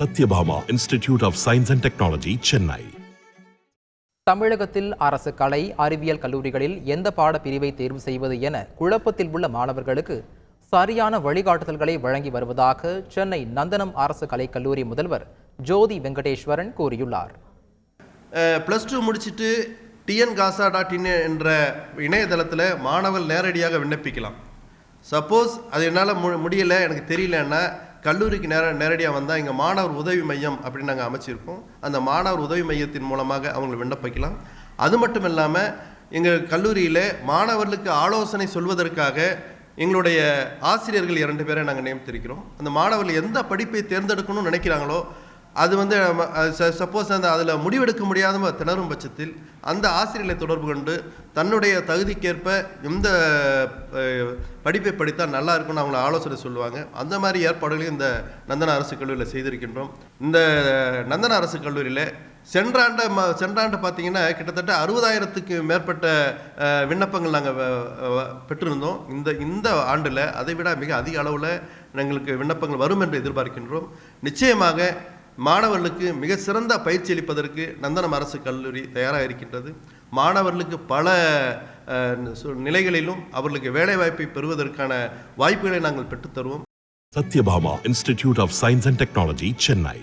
Sathyabama institute of science and technology Chennai. தமிழகத்தில் அரசு கலை அறிவியல் கல்லூரிகளில் எந்த பாடப்பிரிவை தேர்வு செய்வது என குழப்பத்தில் உள்ள மாணவர்களுக்கு சரியான வழிகாட்டுதல்களை வழங்கி வருவதாக சென்னை நந்தனம் அரசு கலைக் கல்லூரி முதல்வர் ஜோதி வெங்கடேஸ்வரன் கூறியுள்ளார். ப்ளஸ் டூ முடிச்சுட்டு டிஎன் காசா டாட் இன் என்ற இணையதளத்தில் மாணவர் நேரடியாக விண்ணப்பிக்கலாம். சப்போஸ் அது என்னால் மு முடியலை எனக்கு தெரியலன்னா கல்லூரிக்கு நேர நேரடியாக வந்தால் இங்கே மாணவர் உதவி மையம் அப்படின்னு நாங்கள் அமைச்சிருக்கோம். அந்த மாணவர் உதவி மையத்தின் மூலமாக அவங்கள விண்ணப்பிக்கலாம். அது மட்டும் இல்லாமல் எங்கள் கல்லூரியில் மாணவர்களுக்கு ஆலோசனை சொல்வதற்காக எங்களுடைய ஆசிரியர்கள் இரண்டு பேரை நாங்கள் நியமித்திருக்கிறோம். அந்த மாணவர்கள் எந்த படிப்பை தேர்ந்தெடுக்கணும்னு நினைக்கிறாங்களோ அது வந்து சப்போஸ் அந்த அதில் முடிவெடுக்க முடியாத திணறும் பட்சத்தில் அந்த ஆசிரியர்களை தொடர்பு கொண்டு தன்னுடைய தகுதிக்கேற்ப எந்த படிப்பை படித்தால் நல்லா இருக்கும்னு அவங்கள ஆலோசனை சொல்லுவாங்க. அந்த மாதிரி ஏற்பாடுகளையும் இந்த நந்தன அரசு கல்லூரியில் செய்திருக்கின்றோம். இந்த நந்தன அரசு கல்லூரியில் சென்ற ஆண்டு ம சென்ற ஆண்டு பார்த்தீங்கன்னா கிட்டத்தட்ட அறுபதாயிரத்துக்கு மேற்பட்ட விண்ணப்பங்கள் நாங்கள் பெற்றிருந்தோம். இந்த இந்த ஆண்டில் அதை விட மிக அதிக அளவில் எங்களுக்கு விண்ணப்பங்கள் வரும் என்று எதிர்பார்க்கின்றோம். நிச்சயமாக மாணவர்களுக்கு மிக சிறந்த பயிற்சி அளிப்பதற்கு நந்தனம் அரசு கல்லூரி தயாராக இருக்கின்றது மாணவர்களுக்கு பல நிலைகளிலும் அவர்களுக்கு வேலைவாய்ப்பை பெறுவதற்கான வாய்ப்புகளை நாங்கள் பெற்றுத்தருவோம் Sathyabama institute of science and technology Chennai.